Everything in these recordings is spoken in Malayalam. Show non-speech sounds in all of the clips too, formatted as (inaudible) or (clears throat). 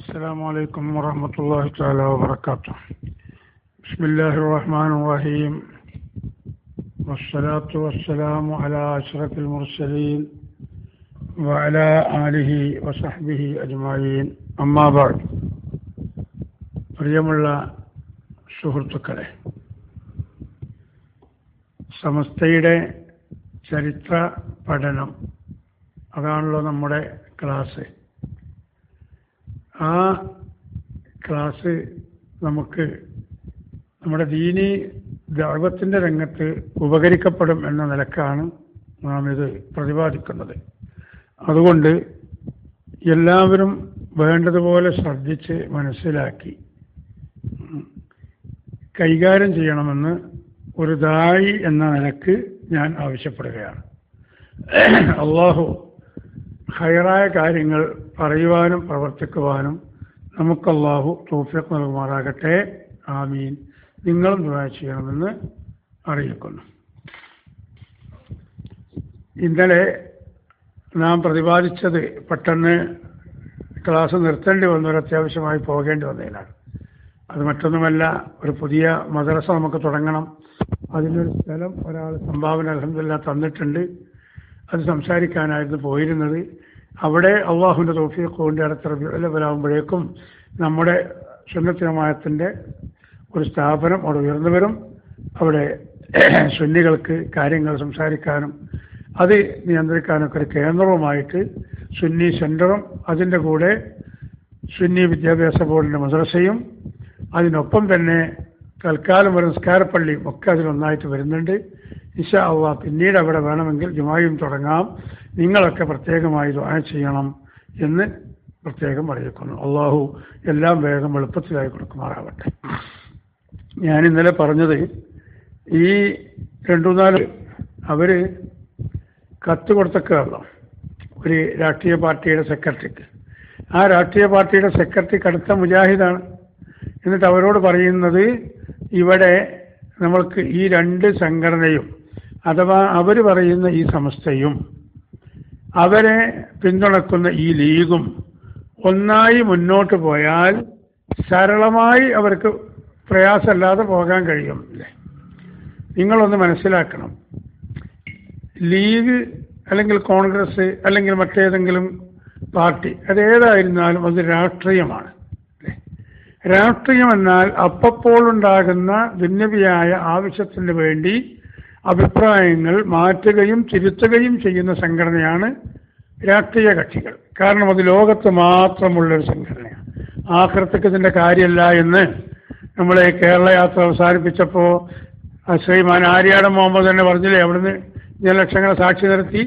السلام عليكم ورحمة الله تعالى وبركاته بسم الله الرحمن الرحيم والصلاة والسلام على أشرف المرسلين وعلى آله وصحبه أجمعين أما بعد പ്രിയമുള്ള സുഹൃത്തുക്കളെ സമസ്തയുടെ ചരിത്ര പഠനം അതാണല്ലോ നമ്മുടെ ക്ലാസ് ആ ക്ലാസ് നമുക്ക് നമ്മുടെ ദീനി ദൈവത്തിന്റെ രംഗത്ത് ഉപകരിക്കപ്പെടും എന്ന നിലക്കാണ് നാം ഇത് പ്രതിപാദിക്കുന്നത്. അതുകൊണ്ട് എല്ലാവരും വേണ്ടതുപോലെ ശ്രദ്ധിച്ച് മനസ്സിലാക്കി. കൈകാര്യം ചെയ്യണമെന്ന് ഒരു ദായി എന്ന നിലയ്ക്ക് ഞാൻ ആവശ്യപ്പെടുകയാണ്. അള്ളാഹു ഹൈറായ കാര്യങ്ങൾ പറയുവാനും പ്രവർത്തിക്കുവാനും നമുക്ക് അള്ളാഹു തൗഫീഖ് നൽകുമാറാകട്ടെ. ആമീൻ. നിങ്ങളും ദുരാ ചെയ്യണമെന്ന് അറിയിക്കുന്നു. ഇന്നലെ നാം പ്രതിപാദിച്ചത് പെട്ടെന്ന് ക്ലാസ് നിർത്തേണ്ടി വന്ന ഒരു അത്യാവശ്യമായി പോകേണ്ടി വന്നതിനാണ്. അത് മറ്റൊന്നുമല്ല ഒരു പുതിയ മദ്രസ നമുക്ക് തുടങ്ങണം. അതിനൊരു സ്ഥലം ഒരാൾ സംഭാവന അലഹമില്ല തന്നിട്ടുണ്ട്. അത് സംസാരിക്കാനായിരുന്നു പോയിരുന്നത്. അവിടെ അള്ളാഹുവിന്റെ തോഫിയൊക്കെ കൊണ്ട് അടുത്ത റബിയുലവലാകുമ്പോഴേക്കും നമ്മുടെ സുന്നത്തിനമായത്തിന്റെ ഒരു സ്ഥാപനം അവിടെ ഉയർന്നു വരും. അവിടെ (clears throat) സുന്നികൾക്ക് കാര്യങ്ങൾ സംസാരിക്കാനും അത് നിയന്ത്രിക്കാനൊക്കെ ഒരു കേന്ദ്രവുമായിട്ട് സുന്നി സെന്ററും അതിന്റെ കൂടെ സുന്നി വിദ്യാഭ്യാസ ബോർഡിന്റെ മദ്രസയും അതിനൊപ്പം തന്നെ തൽക്കാലം ഒരു നിസ്കാരപ്പള്ളിയും ഒക്കെ അതിലൊന്നായിട്ട് വരുന്നുണ്ട്. ഇഷ അവ പിന്നീട് അവിടെ വേണമെങ്കിൽ ജുമായും തുടങ്ങാം. നിങ്ങളൊക്കെ പ്രത്യേകമായി ദ്വാന ചെയ്യണം എന്ന് പ്രത്യേകം അറിയിക്കുന്നു. അള്ളാഹു എല്ലാം വേഗം എളുപ്പത്തിലായി കൊടുക്കുമാറാവട്ടെ. ഞാൻ ഇന്നലെ പറഞ്ഞത് ഈ രണ്ടു നാല് അവർ കത്ത് കൊടുത്തൊക്കെയല്ലോ ഒരു രാഷ്ട്രീയ പാർട്ടിയുടെ സെക്രട്ടറിക്ക്. ആ രാഷ്ട്രീയ പാർട്ടിയുടെ സെക്രട്ടറി കടുത്ത മുജാഹിദാണ്. എന്നിട്ട് അവരോട് പറയുന്നത് ഇവിടെ നമ്മൾക്ക് ഈ രണ്ട് സംഘടനയും അഥവാ അവർ പറയുന്ന ഈ സംസ്ഥയും അവരെ പിന്തുണക്കുന്ന ഈ ലീഗും ഒന്നായി മുന്നോട്ട് പോയാൽ സരളമായി അവർക്ക് പ്രയാസമല്ലാതെ പോകാൻ കഴിയും. നിങ്ങളൊന്ന് മനസ്സിലാക്കണം. ലീഗ് അല്ലെങ്കിൽ കോൺഗ്രസ് അല്ലെങ്കിൽ മറ്റേതെങ്കിലും പാർട്ടി അതേതായിരുന്നാലും അത് രാഷ്ട്രീയമാണ്. രാഷ്ട്രീയം എന്നാൽ അപ്പപ്പോൾ ഉണ്ടാകുന്ന ഭിന്നവിയായ ആവശ്യത്തിന് വേണ്ടി അഭിപ്രായങ്ങൾ മാറ്റുകയും തിരുത്തുകയും ചെയ്യുന്ന സംഘടനയാണ് രാഷ്ട്രീയ കക്ഷികൾ. കാരണം അത് ലോകത്ത് മാത്രമുള്ളൊരു സംഘടനയാണ്. ആഹൃത്തക്ക് ഇതിന്റെ കാര്യമല്ല എന്ന് നമ്മളെ കേരള യാത്ര അവസാനിപ്പിച്ചപ്പോൾ ശ്രീമാൻ ആര്യാടൻ മുഹമ്മദ് തന്നെ പറഞ്ഞില്ലേ അവിടുന്ന് ജനലക്ഷങ്ങളെ സാക്ഷി നിർത്തി.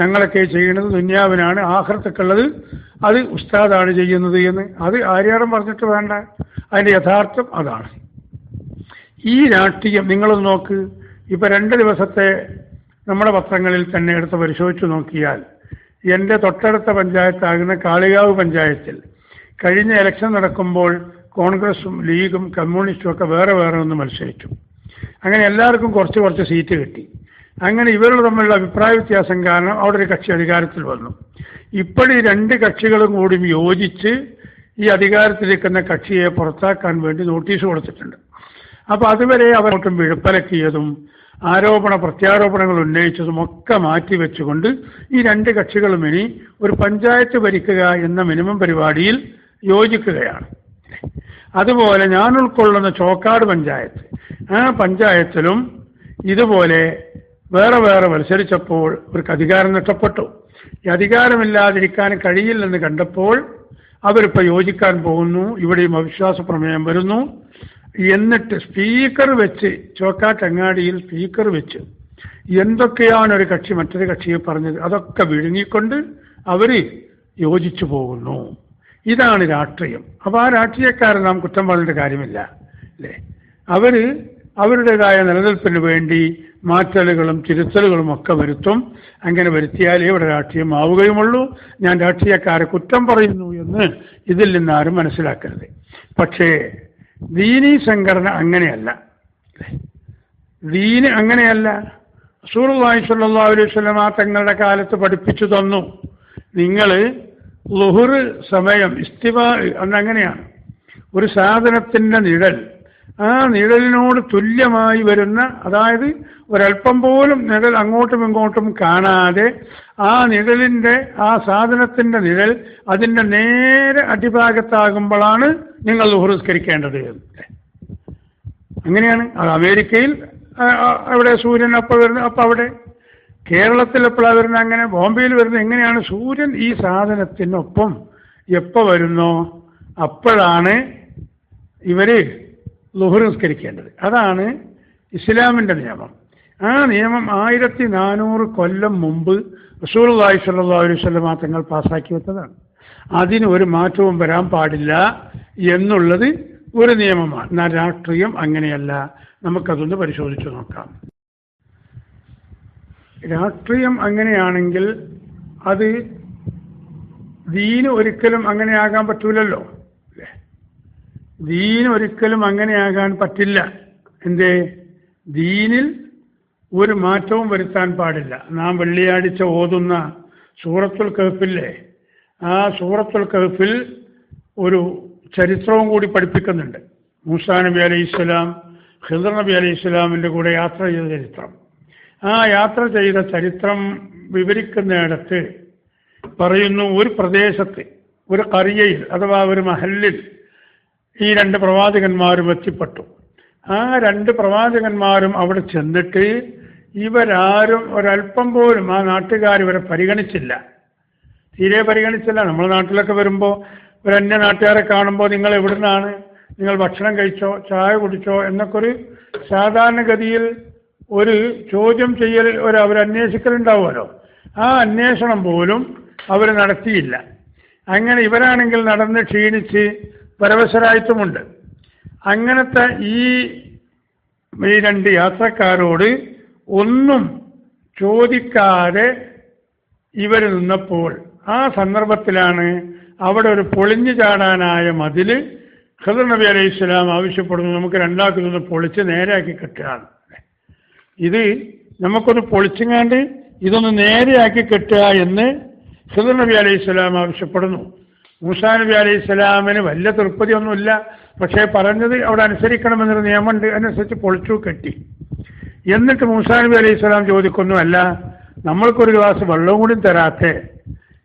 ഞങ്ങളൊക്കെ ചെയ്യുന്നത് ദുന്യാവിനാണ് ആഹൃത്തക്കുള്ളത് അത് ഉസ്താദാണ് ചെയ്യുന്നത് എന്ന്. അത് ആര്യാടം പറഞ്ഞിട്ട് വേണ്ട. അതിന്റെ യഥാർത്ഥം അതാണ്. ഈ രാഷ്ട്രീയം നിങ്ങളൊന്ന് നോക്ക്. ഇപ്പം രണ്ട് ദിവസത്തെ നമ്മുടെ പത്രങ്ങളിൽ തന്നെ എടുത്ത് പരിശോധിച്ച് നോക്കിയാൽ എന്റെ തൊട്ടടുത്ത പഞ്ചായത്താകുന്ന കാളികാവ് പഞ്ചായത്തിൽ കഴിഞ്ഞ ഇലക്ഷൻ നടക്കുമ്പോൾ കോൺഗ്രസും ലീഗും കമ്മ്യൂണിസ്റ്റും ഒക്കെ വേറെ വേറെ ഒന്ന് മത്സരിച്ചു. അങ്ങനെ എല്ലാവർക്കും കുറച്ച് കുറച്ച് സീറ്റ് കിട്ടി. അങ്ങനെ ഇവരുടെ തമ്മിലുള്ള അഭിപ്രായ വ്യത്യാസം കാരണം അവിടെ ഒരു കക്ഷി അധികാരത്തിൽ വന്നു. ഇപ്പോഴീ രണ്ട് കക്ഷികളും കൂടി യോജിച്ച് ഈ അധികാരത്തിലിരിക്കുന്ന കക്ഷിയെ പുറത്താക്കാൻ വേണ്ടി നോട്ടീസ് കൊടുത്തിട്ടുണ്ട്. അപ്പോൾ അതുവരെ അവരോട്ടും വിഴുപ്പലക്കിയതും ആരോപണ പ്രത്യാരോപണങ്ങൾ ഉന്നയിച്ചതും ഒക്കെ മാറ്റിവെച്ചുകൊണ്ട് ഈ രണ്ട് കക്ഷികളും ഇനി ഒരു പഞ്ചായത്ത് ഭരിക്കുക എന്ന മിനിമം പരിപാടിയിൽ യോജിക്കുകയാണ്. അതുപോലെ ഞാൻ ഉൾക്കൊള്ളുന്ന ചോക്കാട് പഞ്ചായത്ത്. ആ പഞ്ചായത്തിലും ഇതുപോലെ വേറെ വേറെ മത്സരിച്ചപ്പോൾ ഇവർക്ക് അധികാരം നഷ്ടപ്പെട്ടു. ഈ അധികാരമില്ലാതിരിക്കാൻ കഴിയില്ലെന്ന് കണ്ടപ്പോൾ അവരിപ്പോൾ യോജിക്കാൻ പോകുന്നു. ഇവിടെയും അവിശ്വാസ പ്രമേയം വരുന്നു. എന്നിട്ട് സ്പീക്കർ വെച്ച് ചോക്കാട്ടങ്ങാടിയിൽ സ്പീക്കർ വെച്ച് എന്തൊക്കെയാണ് ഒരു കക്ഷി മറ്റൊരു കക്ഷിയെ പറഞ്ഞത്? അതൊക്കെ വിഴുങ്ങിക്കൊണ്ട് അവർ യോജിച്ചു പോകുന്നു. ഇതാണ് രാഷ്ട്രീയം. അപ്പോൾ ആ രാഷ്ട്രീയക്കാരെ നാം കുറ്റം പറഞ്ഞിട്ട് കാര്യമില്ല. അല്ലേ? അവർ അവരുടേതായ നിലനിൽപ്പിന് വേണ്ടി മാറ്റലുകളും തിരുത്തലുകളും ഒക്കെ വരുത്തും. അങ്ങനെ വരുത്തിയാലേ ഇവിടെ രാഷ്ട്രീയം ആവുകയുമുള്ളൂ ഞാൻ രാഷ്ട്രീയക്കാരെ കുറ്റം പറയുന്നു എന്ന് ഇതിൽ നിന്ന് ആരും മനസ്സിലാക്കരുത്. പക്ഷേ ദീനീ സംഘടന അങ്ങനെയല്ല. ദീന് അങ്ങനെയല്ല. സൂറുല്ലാഹി സല്ലാ അലൈഹി സ്വലമ തങ്ങളുടെ കാലത്ത് പഠിപ്പിച്ചു തന്നു. നിങ്ങൾ ലുഹുർ സമയം ഇസ്തിവാ അന്നങ്ങനെയാണ് ഒരു സാധനത്തിന്റെ നിഴൽ ആ നിഴലിനോട് തുല്യമായി വരുന്ന അതായത് ഒരല്പം പോലും നിഴൽ അങ്ങോട്ടും ഇങ്ങോട്ടും കാണാതെ ആ നിഴലിന്റെ ആ സാധനത്തിന്റെ നിഴൽ അതിന്റെ നേരെ അടിഭാഗത്താകുമ്പോഴാണ് നിങ്ങൾ ലുഹുസ്കരിക്കേണ്ടത് എന്ന് അങ്ങനെയാണ്. അത് അമേരിക്കയിൽ അവിടെ സൂര്യൻ അപ്പോൾ വരുന്നത് അപ്പോൾ അവിടെ. കേരളത്തിൽ എപ്പോഴാണ് വരുന്നത് അങ്ങനെ? ബോംബെയിൽ വരുന്നത് എങ്ങനെയാണ്? സൂര്യൻ ഈ സാധനത്തിനൊപ്പം എപ്പോൾ വരുന്നോ? അപ്പോഴാണ് ഇവർ ലുഹർ നിസ്കരിക്കേണ്ടത്. അതാണ് ഇസ്ലാമിന്റെ നിയമം. ആ നിയമം ആയിരത്തി നാനൂറ് കൊല്ലം മുമ്പ് റസൂൽ സല്ലല്ലാഹു അലൈഹി വസല്ലം തങ്ങൾ പാസ്സാക്കി വെച്ചതാണ്. അതിന് ഒരു മാറ്റവും വരാൻ പാടില്ല എന്നുള്ളത് ഒരു നിയമമാണ്. എന്നാൽ രാഷ്ട്രീയം അങ്ങനെയല്ല. നമുക്കതൊന്ന് പരിശോധിച്ച് നോക്കാം. രാഷ്ട്രീയം അങ്ങനെയാണെങ്കിൽ അത് ദീന് ഒരിക്കലും അങ്ങനെയാകാൻ പറ്റൂലല്ലോ. ദീന് ഒരിക്കലും അങ്ങനെയാകാൻ പറ്റില്ല. എന്തേ? ദീനിൽ ഒരു മാറ്റവും വരുത്താൻ പാടില്ല. നാം വെള്ളിയാഴ്ച ഓതുന്ന സൂറത്തുൽ കഹഫില്ലേ ആ സൂറത്തുൽ കഹഫിൽ ഒരു ചരിത്രവും കൂടി പഠിപ്പിക്കുന്നുണ്ട്. മൂസാ നബി അലൈഹി ഇസ്ലാം ഹിദർ നബി അലൈഹി ഇസ്ലാമിന്റെ കൂടെ യാത്ര ചെയ്ത ചരിത്രം. ആ യാത്ര ചെയ്ത ചരിത്രം വിവരിക്കുന്നിടത്ത് പറയുന്നു ഒരു പ്രദേശത്ത് ഒരു കറിയയിൽ അഥവാ ഒരു മഹലിൽ ഈ രണ്ട് പ്രവാചകന്മാരും എത്തിപ്പെട്ടു. ആ രണ്ട് പ്രവാചകന്മാരും അവിടെ ചെന്നിട്ട് ഇവരാരും ഒരല്പം പോലും ആ നാട്ടുകാർ ഇവരെ പരിഗണിച്ചില്ല. തീരെ പരിഗണിച്ചില്ല. നമ്മൾ നാട്ടിലൊക്കെ വരുമ്പോൾ ഒരു അന്യ നാട്ടുകാരെ കാണുമ്പോൾ നിങ്ങൾ എവിടുന്നാണ്? നിങ്ങൾ ഭക്ഷണം കഴിച്ചോ? ചായ കുടിച്ചോ? എന്നൊക്കെ ഒരു സാധാരണഗതിയിൽ ഒരു ചോദ്യം ചെയ്യൽ ഒരു അവർ അന്വേഷിക്കലുണ്ടാവുമല്ലോ. ആ അന്വേഷണം പോലും അവർ നടത്തിയില്ല. അങ്ങനെ ഇവരാണെങ്കിൽ നടന്ന് ക്ഷീണിച്ച് പരവശരായിട്ടുമുണ്ട് അങ്ങനത്തെ ഈ ഈ രണ്ട് യാത്രക്കാരോട് ഒന്നും ചോദിക്കാതെ ഇവർ നിന്നപ്പോൾ ആ സന്ദർഭത്തിലാണ് അവിടെ ഒരു പൊളിഞ്ഞു ചാടാനായ മതിൽ ഖദർ നബി അലൈഹി സ്വലാം ആവശ്യപ്പെടുന്നു. നമുക്ക് രണ്ടാൾക്കും ഒന്ന് പൊളിച്ച് നേരെയാക്കി കെട്ടുകയാണ്. ഇത് നമുക്കൊന്ന് പൊളിച്ചങ്ങാണ്ട് ഇതൊന്ന് നേരെയാക്കി കെട്ടുക എന്ന് ഖദർ നബി അലൈഹി സ്വലാം ആവശ്യപ്പെടുന്നു. മൂസാ നബി അലൈഹി സ്വലാമിന് വലിയ തൃപ്തിയൊന്നുമില്ല പക്ഷേ പറഞ്ഞത് അവിടെ അനുസരിക്കണമെന്നൊരു നിയമമുണ്ട്. അതിനനുസരിച്ച് പൊളിച്ചു കെട്ടി. എന്നിട്ട് മൂസാ നബി അലൈഹി സ്വലാം ചോദിക്കുന്നു അല്ല നമ്മൾക്കൊരു ഗ്ലാസ് വെള്ളവും കൂടി തരാത്തെ.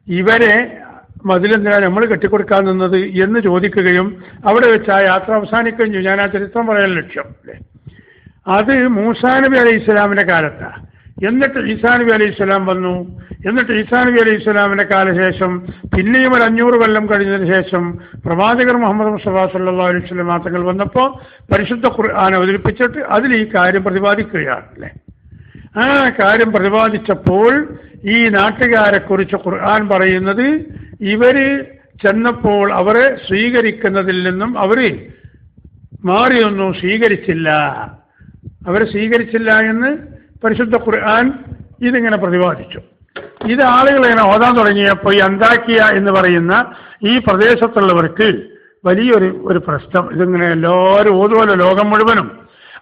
ഇവരെ മതിലെന്തിനാ നമ്മൾ കെട്ടിക്കൊടുക്കാൻ നിന്നത്? എന്ന് ചോദിക്കുകയും അവിടെ വെച്ച് ആ യാത്ര അവസാനിക്കുകയും ചെയ്യും ഞാൻ ആ ചരിത്രം പറയാൻ ലക്ഷ്യം. അല്ലേ അത് മൂസാ നബി അലൈഹി ഇസ്ലാമിന്റെ കാലത്താണ് എന്നിട്ട് ഈസാ നബി അലൈഹി സ്വലാം വന്നു. എന്നിട്ട് ഈസാ നബി അലൈഹി സ്വലാമിന്റെ കാലശേഷം പിന്നെയും ഒരു അഞ്ഞൂറ് കൊല്ലം കഴിഞ്ഞതിന് ശേഷം പ്രവാചകർ മുഹമ്മദ് മുസ്തഫ സല്ലാ അലൈഹി സ്വലം മാത്രങ്ങൾ വന്നപ്പോൾ പരിശുദ്ധ ഖുർആൻ അവതരിപ്പിച്ചിട്ട് അതിൽ ഈ കാര്യം പ്രതിപാദിക്കുകയാണ് അല്ലേ? ആ കാര്യം പ്രതിപാദിച്ചപ്പോൾ ഈ നാട്ടുകാരെക്കുറിച്ച് ഖുർആൻ പറയുന്നത് ഇവർ ചെന്നപ്പോൾ അവരെ സ്വീകരിക്കുന്നതിൽ നിന്നും അവർ മാറിയൊന്നും സ്വീകരിച്ചില്ല. അവരെ സ്വീകരിച്ചില്ല എന്ന് പരിശുദ്ധ ഖുർആൻ ഇതിങ്ങനെ പ്രതിപാദിച്ചു. ഇത് ആളുകൾ ഇങ്ങനെ ഓതാൻ തുടങ്ങിയപ്പോൾ ഈ അന്താക്കിയ എന്ന് പറയുന്ന ഈ പ്രദേശത്തുള്ളവർക്ക് വലിയൊരു ഒരു പ്രശ്നം. ഇതിങ്ങനെ എല്ലാവരും ഓതുമല്ലോ ലോകം മുഴുവനും.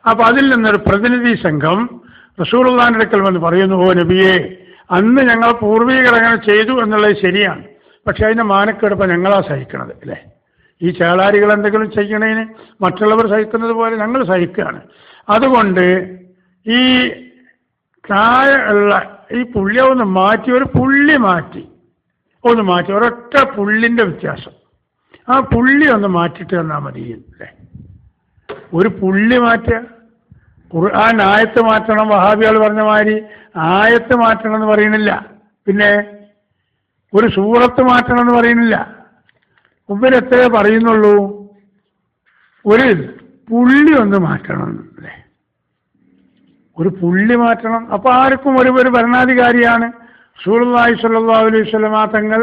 അപ്പോൾ അതിൽ നിന്നൊരു പ്രതിനിധി സംഘം റസൂർഖാന്റെ അടുക്കൽ വന്ന് പറയുന്നു ഓ നബിയെ അന്ന് ഞങ്ങൾ പൂർവികർ അങ്ങനെ ചെയ്തു എന്നുള്ളത് ശരിയാണ്. പക്ഷെ അതിന്റെ മാനക്കെടുപ്പ് ഞങ്ങളാ സഹിക്കണത്. അല്ലേ? ഈ ചേളാരികൾ എന്തെങ്കിലും ചെയ്യണതിന് മറ്റുള്ളവർ സഹിക്കുന്നത് പോലെ ഞങ്ങൾ സഹിക്കുകയാണ്. അതുകൊണ്ട് ഈ താഴെ ഉള്ള ഈ പുള്ളിയെ ഒന്ന് മാറ്റി ഒരു പുള്ളി മാറ്റി. ഒന്ന് മാറ്റി ഒരൊറ്റ പുള്ളിന്റെ വ്യത്യാസം. ആ പുള്ളി ഒന്ന് മാറ്റിയിട്ട് തന്നാൽ മതി അല്ലേ? ഒരു പുള്ളി മാറ്റുക ഖുർആൻ ആയത്ത് മാറ്റണം വഹാബികൾ പറഞ്ഞ മാതിരി ആയത്ത് മാറ്റണം എന്ന് പറയണില്ല പിന്നെ ഒരു സൂറത്ത് മാറ്റണം എന്ന് പറയണില്ല ഇവരെത്രേ പറയുന്നുള്ളൂ? ഒരു പുള്ളി ഒന്ന് മാറ്റണം അല്ലേ? ഒരു പുള്ളി മാറ്റണം അപ്പൊ ആർക്കും ഒരു ഒരു ഭരണാധികാരിയാണ് സൂറുല്ലാഹി സല്ലല്ലാഹു അലൈഹി വസല്ലമ തങ്ങൾ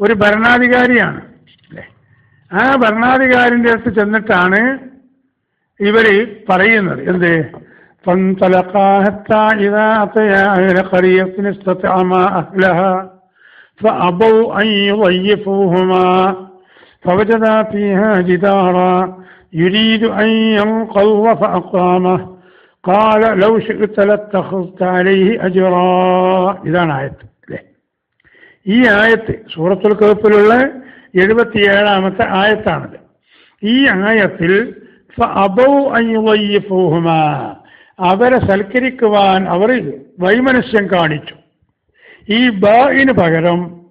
ഒരു ഭരണാധികാരിയാണ് അല്ലേ ആ ഭരണാധികാരിൻ്റെ അടുത്ത് ചെന്നിട്ടാണ് ഇവര് പറയുന്നത് എന്ത് فانطلقا حتى إذا أتيا أهل قرية استطعما أهلها فأبوا أن يضيفوهما فوجدا فيها جدارا يريد أن ينقض فأقامه قال لو شئت لاتخذت عليه ഇതാണ് ആയത്ത് അല്ലേ? ഈ ആയത്ത് സൂറത്തുൽ കഹപ്പിലുള്ള എഴുപത്തിയേഴാമത്തെ ആയത്താണത്. ഈ ആയത്തിൽ അവരെ സൽക്കരിക്കുവാൻ അവർ വൈമനസ്യം കാണിച്ചു. ഈ ബിന് പകരം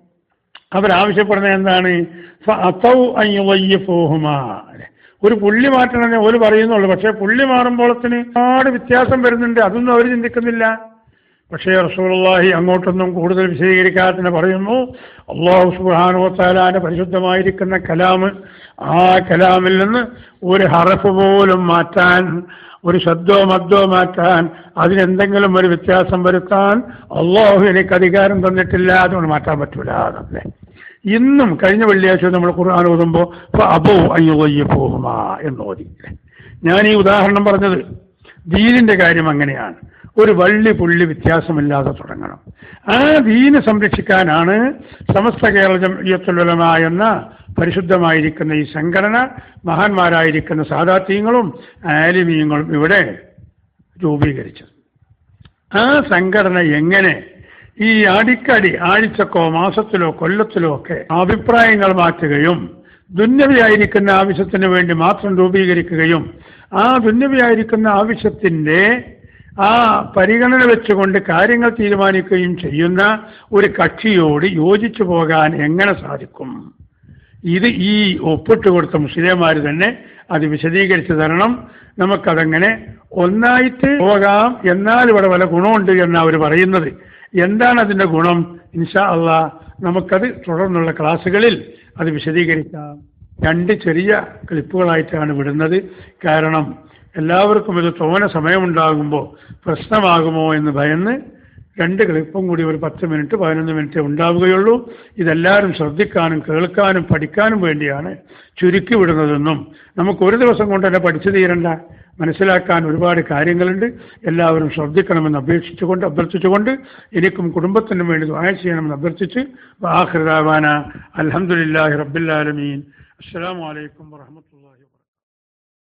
അവരാവശ്യപ്പെടുന്നത് എന്താണ്? അത്തൗ അയ്യുവയ്യ പോഹുമാ അല്ലേ? ഒരു പുള്ളി മാറ്റണമെന്ന് ഓര് പറയുന്നുള്ളൂ. പക്ഷെ പുള്ളി മാറുമ്പോഴത്തിന് ഒരുപാട് വ്യത്യാസം വരുന്നുണ്ട്. അതൊന്നും അവർ ചിന്തിക്കുന്നില്ല. പക്ഷേ റസൂലുള്ളാഹി അങ്ങോട്ടൊന്നും കൂടുതൽ വിശദീകരിക്കാതെ പറയുന്നു അള്ളാഹു സുബ്ഹാനുവത്താലാന്റെ പരിശുദ്ധമായിരിക്കുന്ന കലാം ആ കലാമിൽ നിന്ന് ഒരു ഹറഫ് പോലും മാറ്റാൻ ഒരു ശബ്ദോ മദ്ദോ മാറ്റാൻ അതിനെന്തെങ്കിലും ഒരു വ്യത്യാസം വരുത്താൻ അള്ളാഹു എനിക്ക് അധികാരം തന്നിട്ടില്ല. അതുകൊണ്ട് മാറ്റാൻ പറ്റൂല. എന്നല്ലേ ഇന്നും കഴിഞ്ഞ വെള്ളിയാഴ്ച നമ്മൾ ഖുർആൻ ഓതുമ്പോൾ അബോ അയ്യോ പോകുമാ എന്ന് ഓതി ഞാൻ ഈ ഉദാഹരണം പറഞ്ഞത് ദീനിന്റെ കാര്യം അങ്ങനെയാണ്. ഒരു വള്ളി പുള്ളി വ്യത്യാസമില്ലാതെ തുടങ്ങണം. ആ ദീന് സംരക്ഷിക്കാനാണ് സമസ്ത കേരള ജമയത്തുലമ എന്ന പരിശുദ്ധമായിരിക്കുന്ന ഈ സംഘടന മഹാന്മാരായിരിക്കുന്ന സാധാത്യങ്ങളും ആലിമീയങ്ങളും ഇവിടെ രൂപീകരിച്ചത്. ആ സംഘടന എങ്ങനെ ഈ അടിക്കടി ആഴ്ചക്കോ മാസത്തിലോ കൊല്ലത്തിലോ ഒക്കെ അഭിപ്രായങ്ങൾ മാറ്റുകയും ദുന്യവിയായിരിക്കുന്ന ആവശ്യത്തിന് വേണ്ടി മാത്രം രൂപീകരിക്കുകയും ആ ദുന്യവിയായിരിക്കുന്ന ആവശ്യത്തിന്റെ ആ പരിഗണന വെച്ചുകൊണ്ട് കാര്യങ്ങൾ തീരുമാനിക്കുകയും ചെയ്യുന്ന ഒരു കക്ഷിയോട് യോജിച്ചു പോകാൻ എങ്ങനെ സാധിക്കും? ഇത് ഈ ഒപ്പിട്ട് കൊടുത്ത മുസ്ലിംമാർ തന്നെ അത് വിശദീകരിച്ചു തരണം. നമുക്കതങ്ങനെ ഒന്നായിട്ട് പോകാം. എന്നാൽ ഇവിടെ വല്ല ഗുണമുണ്ട് എന്നാണ് അവർ പറയുന്നത്. എന്താണ് അതിന്റെ ഗുണം? ഇൻഷാ അള്ളാ നമുക്കത് തുടർന്നുള്ള ക്ലാസ്സുകളിൽ അത് വിശദീകരിക്കാം. രണ്ട് ചെറിയ ക്ലിപ്പുകളായിട്ടാണ് വിടുന്നത്. കാരണം എല്ലാവർക്കും ഇത് തോന സമയമുണ്ടാകുമ്പോൾ പ്രശ്നമാകുമോ എന്ന് ഭയന്ന് രണ്ട് ക്ലിപ്പും കൂടി ഒരു പത്ത് മിനിറ്റ് പതിനൊന്ന് മിനിറ്റ് ഉണ്ടാവുകയുള്ളൂ. ഇതെല്ലാവരും ശ്രദ്ധിക്കാനും കേൾക്കാനും പഠിക്കാനും വേണ്ടിയാണ് ചുരുക്കി വിടുന്നതെന്നും. നമുക്ക് ഒരു ദിവസം കൊണ്ട് തന്നെ പഠിച്ചു തീരണ്ട. മനസ്സിലാക്കാൻ ഒരുപാട് കാര്യങ്ങളുണ്ട്. എല്ലാവരും ശ്രദ്ധിക്കണമെന്ന് അപേക്ഷിച്ചുകൊണ്ട് അഭ്യർത്ഥിച്ചുകൊണ്ട് എനിക്കും കുടുംബത്തിനും വേണ്ടി ദുആ ചെയ്യണമെന്ന് അഭ്യർത്ഥിച്ച് ബാഹൃതാവാന അലഹമുല്ലാഹി റബ്ബില്ലാലമീൻ അസ്സാം വലൈക്കും വറഹമത്തുള്ളാഹി